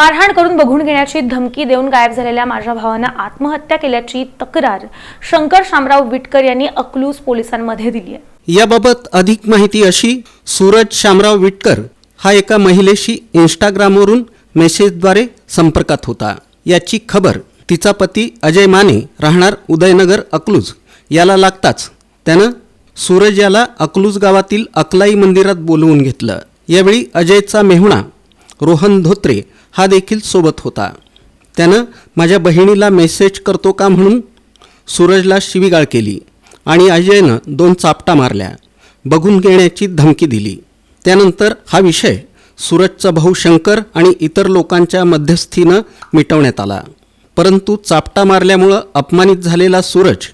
मारहाण करून बघून घेण्याची धमकी देऊन गायब झालेल्या माझ्या भावानं आत्महत्या केल्याची तक्रार शंकर शामराव विटकर यांनी अकलूज पोलिसांमध्ये दिली आहे. याबाबत अधिक माहिती अशी सूरज शामराव विटकर हा एका महिलेशी इंस्टाग्रामवरून मेसेजद्वारे संपर्कात होता. याची खबर तिचा पती अजय माने राहणार उदयनगर अकलूज. याला लागताच त्यानं सूरज याला अकलूज गावातील अकलाई मंदिरात बोलवून घेतलं. यावेळी अजयचा मेहुणा रोहन धोत्रे हा देखील सोबत होता. त्यानं माझ्या बहिणीला मेसेज करतो का म्हणून सूरजला शिवीगाळ केली आणि अजयनं दोन चापटा मारल्या. बघून घेण्याची धमकी दिली. त्यानंतर हा विषय सूरजचा भाऊ शंकर आणि इतर लोकांच्या मध्यस्थीनं मिटवण्यात आला. परंतु चापटा मारल्यामुळं अपमानित झालेला सूरज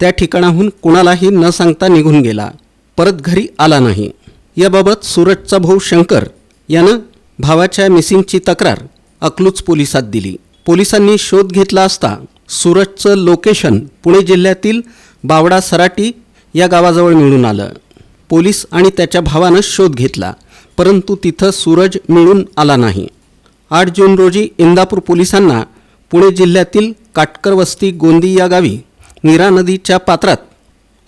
त्या ठिकाणाहून कुणालाही न सांगता निघून गेला. परत घरी आला नाही. याबाबत सूरजचा भाऊ शंकर यानं भावाच्या मिसिंगची तक्रार अकलूज पोलिसात दिली. पोलिसांनी शोध घेतला असता सूरजचं लोकेशन पुणे जिल्ह्यातील बावडा सराटी या गावाजवळ मिळून आलं. पोलीस आणि त्याच्या भावानं शोध घेतला परंतु तिथं सूरज मिळून आला नाही. आठ जून रोजी इंदापूर पोलिसांना पुणे जिल्ह्यातील काटकर वस्ती गोंदी या गावी नीरा नदीच्या पात्रात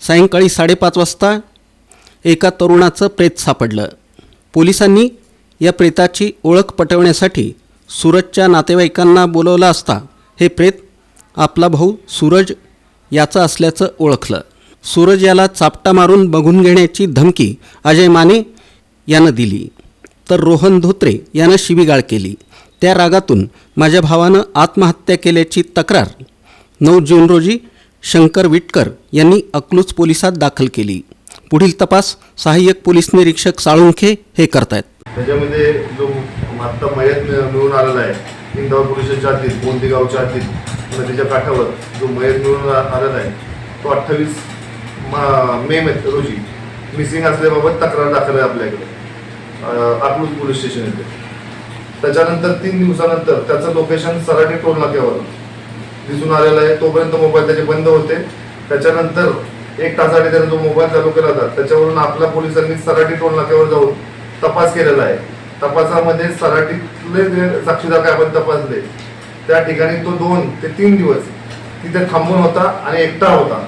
सायंकाळी साडेपाच वाजता एका तरुणाचं प्रेत सापडलं. पोलिसांनी या प्रेताची ओळख पटवण्यासाठी सूरजच्या नातेवाईकांना बोलवलं असता हे प्रेत आपला भाऊ सूरज याचं असल्याचं ओळखलं. सूरज याला चापटा मारून बघून घेण्याची धमकी अजय माने यानं दिली. तर रोहन धोत्रे यानं शिवीगाळ केली. त्या रागातून माझ्या भावानं आत्महत्या केल्याची तक्रार नऊ जून रोजी शंकर विटकर यांनी अकलूज पोलिसात दाखल केली. पुढील तपास सहाय्यक पोलीस निरीक्षक साळुंखे हे करतायत. त्याच्यामध्ये जो आत्ता मयत मिळ- मिळून आलेला आहे इंदावर पोलिसाच्या हद्दीत बोंदी गावच्या हद्दीत नदीच्या काठावर जो मयत मिळून आलेला आहे तो अठ्ठावीस मे मध्ये रोजी मिसिंग असल्याबाबत तक्रार दाखल आहे आपल्याकडे अं, अकलूज पोलीस स्टेशन येथे. त्याच्यानंतर तीन दिवसानंतर त्याचं लोकेशन सराटी टोल नाक्यावर दिसून आलेलं आहे. तोपर्यंत मोबाईल त्याचे बंद होते. त्याच्यानंतर एक तासाठी त्याने जो मोबाईल चालू केला होता त्याच्यावरून आपल्या पोलिसांनी सराटी टोल नाक्यावर जाऊन तपास केलेला आहे. तपासामध्ये सराटीतले जे साक्षीदार काय आपण तपासले त्या ठिकाणी तो दोन ते तीन दिवस तिथे थांबून होता आणि एकटा होता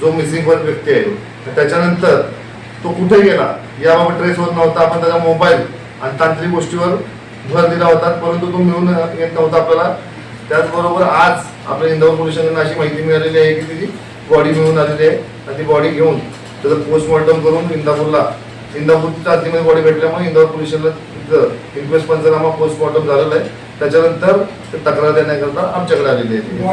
जो मिसिंग वर व्यक्ती आहे त्याच्यानंतर तो कुठे गेला याबाबत ट्रेस होत नव्हता आपण त्याचा मोबाईल आणि तांत्रिक गोष्टीवर भर दिला होता परंतु तो मिळून येत नव्हता आपल्याला. त्याचबरोबर आज आपल्या इंदौर पोलीस स्टेशनला अशी माहिती मिळालेली आहे की तिची बॉडी मिळून आलेली आहे. आणि ती बॉडी घेऊन त्याचं पोस्टमॉर्टम करून इंदापूरला इंदापूरच्या हद्दीमध्ये बॉडी भेटल्यामुळे इंदापूर पोलीस स्टेशनला इन्क्वेस्ट पंचनामा पोस्टमॉर्टम झालेला आहे. त्याच्यानंतर तक्रार देण्याकरता आमच्याकडे आलेली आहे.